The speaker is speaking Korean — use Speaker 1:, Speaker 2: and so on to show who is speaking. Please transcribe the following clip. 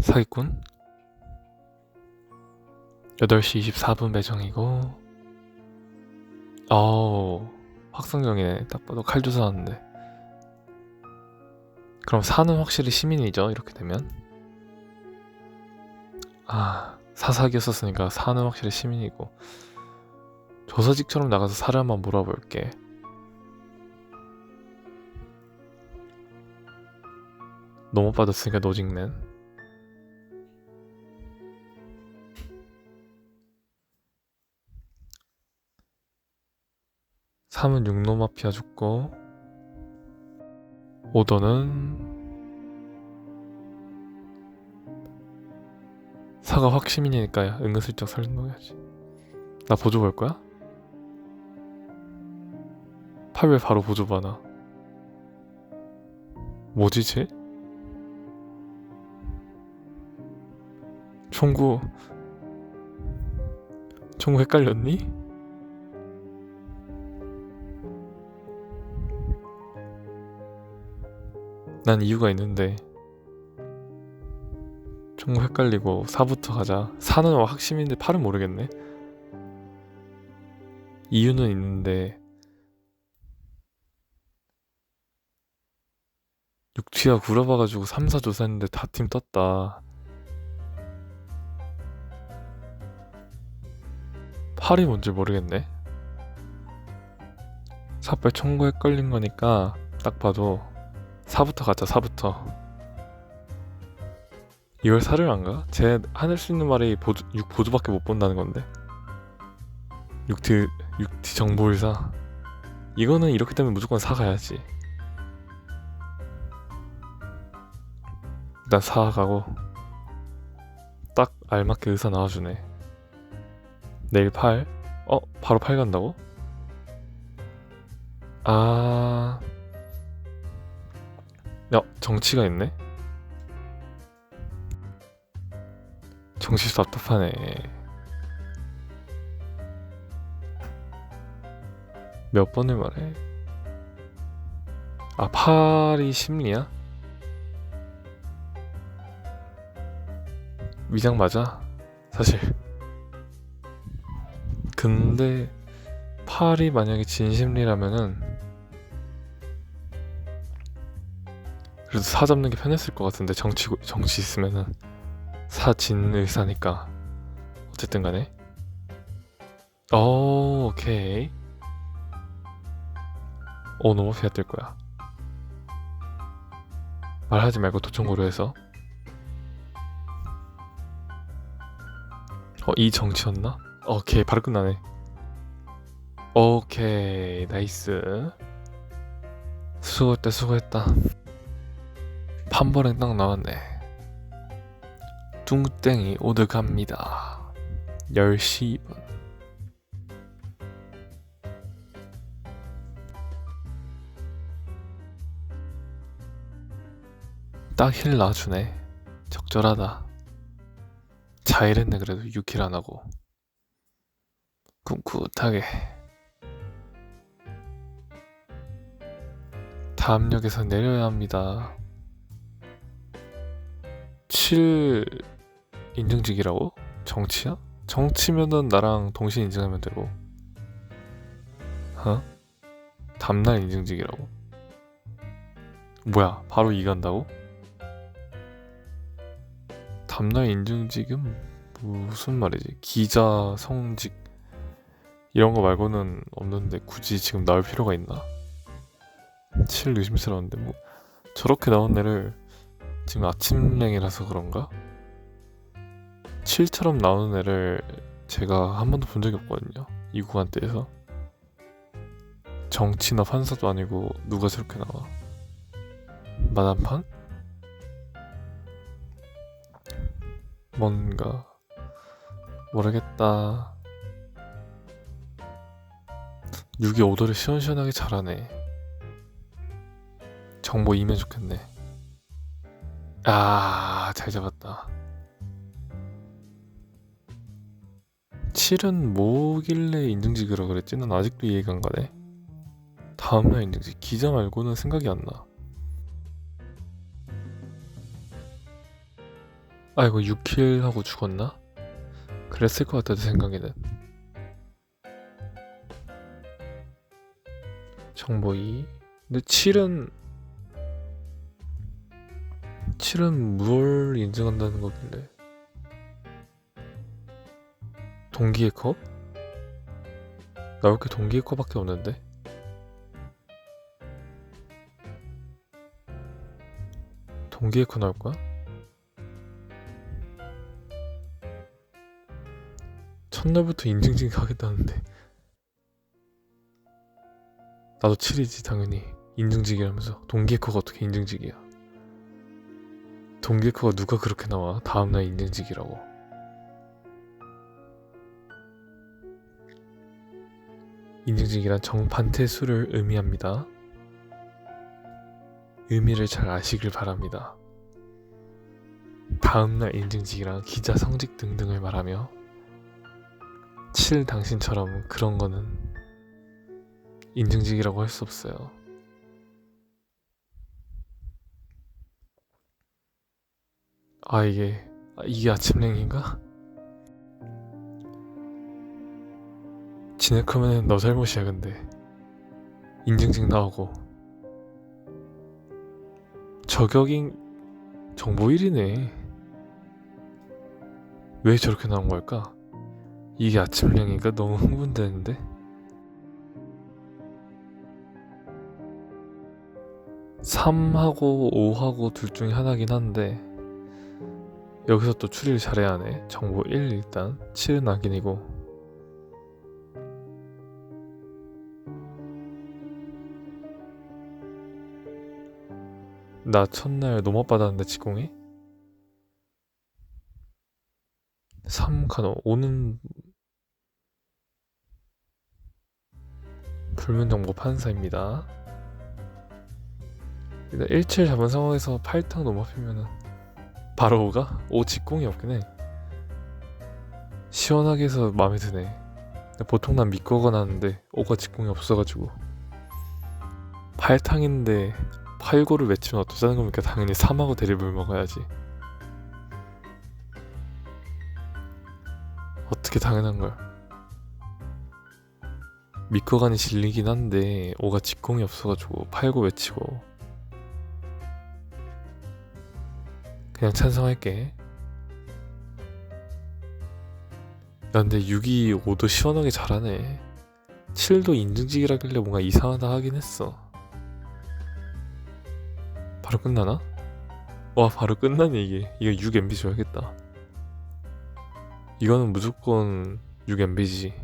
Speaker 1: 사기꾼? 8시 24분 배정이고. 어우 확성경이네 딱 봐도 칼 주사왔는데. 그럼 사는 확실히 시민이죠 이렇게 되면? 아 사사기였었으니까 사는 확실히 시민이고. 조서직처럼 나가서 살을 한번 물어볼게. 너무 빠졌으니까 노직맨 삼은 육노 마피아 죽고 오더는 사가 확시민이니까 은근슬쩍 설명해야지 나 보조 볼 거야? 팔왜 바로 보조 받아 뭐지 쟤? 총구 총구 헷갈렸니? 난 이유가 있는데. 총구 헷갈리고 4부터 가자. 4는 확심인데 8은 모르겠네. 이유는 있는데. 육티가 굴어봐가지고 3, 4 조사했는데 다 팀 떴다. 8이 뭔지 모르겠네. 사빨 총구 헷갈린 거니까 딱 봐도 4부터 가자 4부터 이걸 사를 안 가? 쟤 하늘 수 있는 말이 보조, 6 보조밖에 못 본다는 건데 6티 6티 정보일사 이거는 이렇게 되면 무조건 사가야지 일단 사가고 딱 알맞게 의사 나와주네 내일 8 어? 바로 8 간다고? 아... 야, 정치가 있네? 정치 답답하네. 몇 번을 말해? 아, 팔이 심리야? 위장 맞아? 사실. 근데, 팔이 만약에 진심리라면은, 그래도 사 잡는 게 편했을 것 같은데 정치 정치 있으면은 사진 의사니까 어쨌든 간에. 오 오케이. 오 너무 피가 뜰 거야. 말하지 말고 도청고로 해서. 어 이 정치였나? 오케이 바로 끝나네. 오케이 나이스. 수고했다 수고했다 판버랭 딱 나왔네. 뚱땡이 오드 갑니다. 10시 2분. 딱 힐 놔주네. 적절하다. 자일했네 그래도 6킬 안 하고. 꿋꿋하게. 다음 역에서 내려야 합니다. 7 인증직이라고? 정치야? 정치면은 나랑 동시에 인증하면 되고 어? 담날 인증직이라고? 뭐야 바로 이 간다고? 담날 인증직은 무슨 말이지? 기자, 성직 이런 거 말고는 없는데 굳이 지금 나올 필요가 있나? 7 의심스러운데 뭐 저렇게 나온 애를 지금 아침랭이라서 그런가? 7처럼 나오는 애를 제가 한 번도 본 적이 없거든요. 이 구간대에서. 정치나 판사도 아니고 누가 저렇게 나와. 마담판? 뭔가 모르겠다. 6이 오더를 시원시원하게 잘하네. 정보 이면 좋겠네. 아, 잘 잡았다. 7은 뭐길래 인증직이라 그랬지? 난 아직도 이해가 안 가네. 다음날 인증직. 기자 말고는 생각이 안 나. 아 이거 6킬 하고 죽었나? 그랬을 것 같아 내 생각에는 정보 2 근데 7은 7은 뭘 인증한다는 거길래 동기의 컵? 나올 게 동기의 컵밖에 없는데? 동기의 컵 나올 거야? 첫날부터 인증증 하겠다는데. 나도 7이지 당연히. 인증직이라면서. 동기에커가 어떻게 인증직이야 동기에커가 누가 그렇게 나와? 다음날 인증직이라고. 인증직이란 정반대 수를 의미합니다. 의미를 잘 아시길 바랍니다. 다음날 인증직이란 기자 성직 등등을 말하며 7 당신처럼 그런 거는 인증직이라고 할 수 없어요. 아 이게 아, 이게 아침랭인가? 지네크면 너 잘못이야 근데 인증직 나오고 저격인 정보 1이네 왜 저렇게 나온 걸까? 이게 아침량이니까 너무 흥분되는데? 삼하고 5하고 둘 중에 하나긴 한데 여기서 또 추리를 잘해야 하네. 정보 1 일단 7은 낙인이고. 나 첫날 노맛 받았는데 직공이? 3 카노 5는 불면정보 판사입니다. 일단 1칠 잡은 상황에서 8탕 넘어피면은 바로 5가? 5 직공이 없긴 해. 시원하게 해서 마음에 드네. 보통 난 믿고가 나는데 5가 직공이 없어가지고 8탕인데 8고를 외치면 어쩌자는 겁니까? 당연히 3하고 대립을 먹어야지. 어떻게 당연한 걸. 믿고간이 질리긴 한데 5가 직공이 없어가지고 8고 외치고 그냥 찬성할게. 야 근데 6이 5도 시원하게 잘하네. 7도 인증직이라길래 뭔가 이상하다 하긴 했어. 바로 끝나나? 와 바로 끝나네 이게. 이거 6MB 줘야겠다. 이거는 무조건 6MB지.